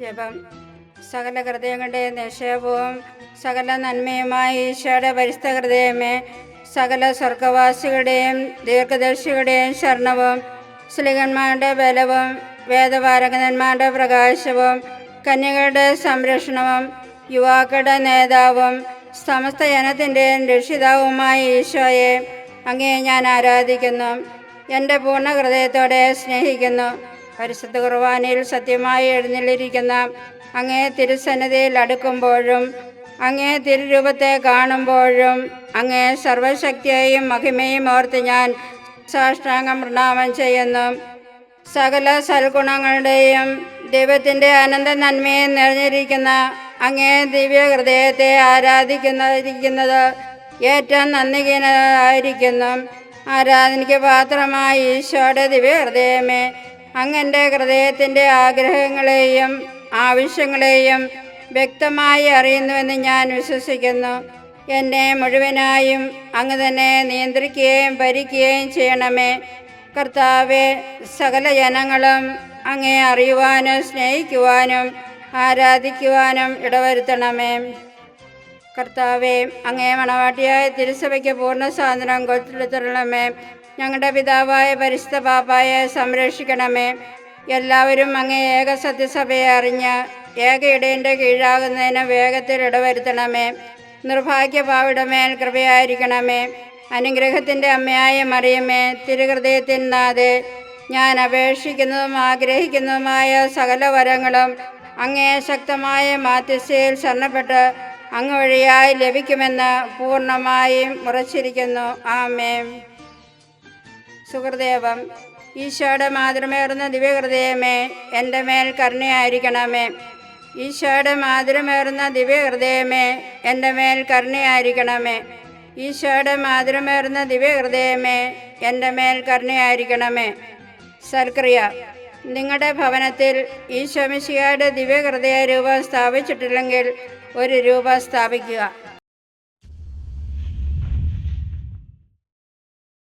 ജപം. സകല ഹൃദയങ്ങളുടെ നിക്ഷേപവും സകല നന്മയുമായി ഈശോയുടെ പരിസ്ഥ ഹൃദയമേ സകല സ്വർഗവാസികളുടെയും ദീർഘദർശികളുടെയും ശരണവും സ്ലിഹന്മാരുടെ ബലവും വേദപാരകന്മാരുടെ പ്രകാശവും കന്യകളുടെ സംരക്ഷണവും യുവാക്കളുടെ നേതാവും സമസ്ത ജനത്തിന്റെയും രക്ഷിതാവുമായ ഈശോയെ അങ്ങേ ഞാൻ ആരാധിക്കുന്നു. എന്റെ പൂർണ ഹൃദയത്തോടെ സ്നേഹിക്കുന്നു. പരിശുദ്ധ കുർബാനയിൽ സത്യമായി എഴുന്നള്ളിരിക്കുന്ന അങ്ങേ തിരുസന്നിധിയിൽ അടുക്കുമ്പോഴും അങ്ങേ തിരുരൂപത്തെ കാണുമ്പോഴും അങ്ങേ സർവശക്തിയെയും മഹിമയും ഓർത്ത് ഞാൻ സാഷ്ടാംഗം പ്രണാമം ചെയ്യുന്നു. സകല സൽഗുണങ്ങളുടെയും ദൈവത്തിന്റെ അനന്ത നന്മയും നിറഞ്ഞിരിക്കുന്ന അങ്ങേ ദിവ്യ ഹൃദയത്തെ ആരാധിക്കുന്നതിരിക്കുന്നത് ഏറ്റവും നന്ദികീനായിരിക്കുന്നു ആരാധനയ്ക്ക് പാത്രമായി ഈശോയുടെ ദിവ്യ ഹൃദയമേ അങ്ങന്റെ ഹൃദയത്തിന്റെ ആഗ്രഹങ്ങളെയും ആവശ്യങ്ങളെയും വ്യക്തമായി അറിയുന്നുവെന്ന് ഞാൻ വിശ്വസിക്കുന്നു. എന്നെ മുഴുവനായും അങ്ങ് തന്നെ നിയന്ത്രിക്കുകയും ഭരിക്കുകയും ചെയ്യണമേ. കർത്താവെ സകല ജനങ്ങളും അങ്ങേ അറിയുവാനും സ്നേഹിക്കുവാനും ആരാധിക്കുവാനും ഇടവരുത്തണമേ. കർത്താവെ അങ്ങേ മണവാട്ടിയായ തിരുസഭയ്ക്ക് പൂർണ സ്വാതന്ത്ര്യം കൊടുത്തിടണമേ ഞങ്ങളുടെ പിതാവായ പരിശുദ്ധ പാപ്പായെ സംരക്ഷിക്കണമേ. എല്ലാവരും അങ്ങേ ഏക സത്യസഭയെ അറിഞ്ഞ് ഏക ഇടയന്റെ കീഴാകുന്നതിന് വേഗത്തിൽ ഇടവരുത്തണമേ. നിർഭാഗ്യ പാവിടമേൽ കൃപയായിരിക്കണമേ. അനുഗ്രഹത്തിന്റെ അമ്മയായ മറിയമേ തിരുഹൃദയത്തിൻ നാഥേ ഞാൻ അപേക്ഷിക്കുന്നതും ആഗ്രഹിക്കുന്നതുമായ സകല വരങ്ങളും അങ്ങേ ശക്തമായ മാത്യസ്യയിൽ ശരണപ്പെട്ട് അങ്ങ് വഴിയായി ലഭിക്കുമെന്ന് പൂർണമായും ഉറച്ചിരിക്കുന്നു. ആമേം സുഹൃദേവം ഈശോയുടെ മാതൃമേറുന്ന ദിവ്യഹൃദയമേ എന്റെ മേൽ കരുണയായിരിക്കണമേ. ഈശോയുടെ മാതൃമേറുന്ന ദിവ്യഹൃദയമേ എന്റെ മേൽ കരുണയായിരിക്കണമേ. ഈശോയുടെ മാതൃമേറുന്ന ദിവ്യഹൃദയമേ എന്റെ മേൽ കരുണയായിരിക്കണമേ. സൽക്രിയ നിങ്ങളുടെ ഭവനത്തിൽ ഈശോമിശിയുടെ ദിവ്യഹൃദയ രൂപം സ്ഥാപിച്ചിട്ടില്ലെങ്കിൽ ഒരു രൂപം സ്ഥാപിക്കുക.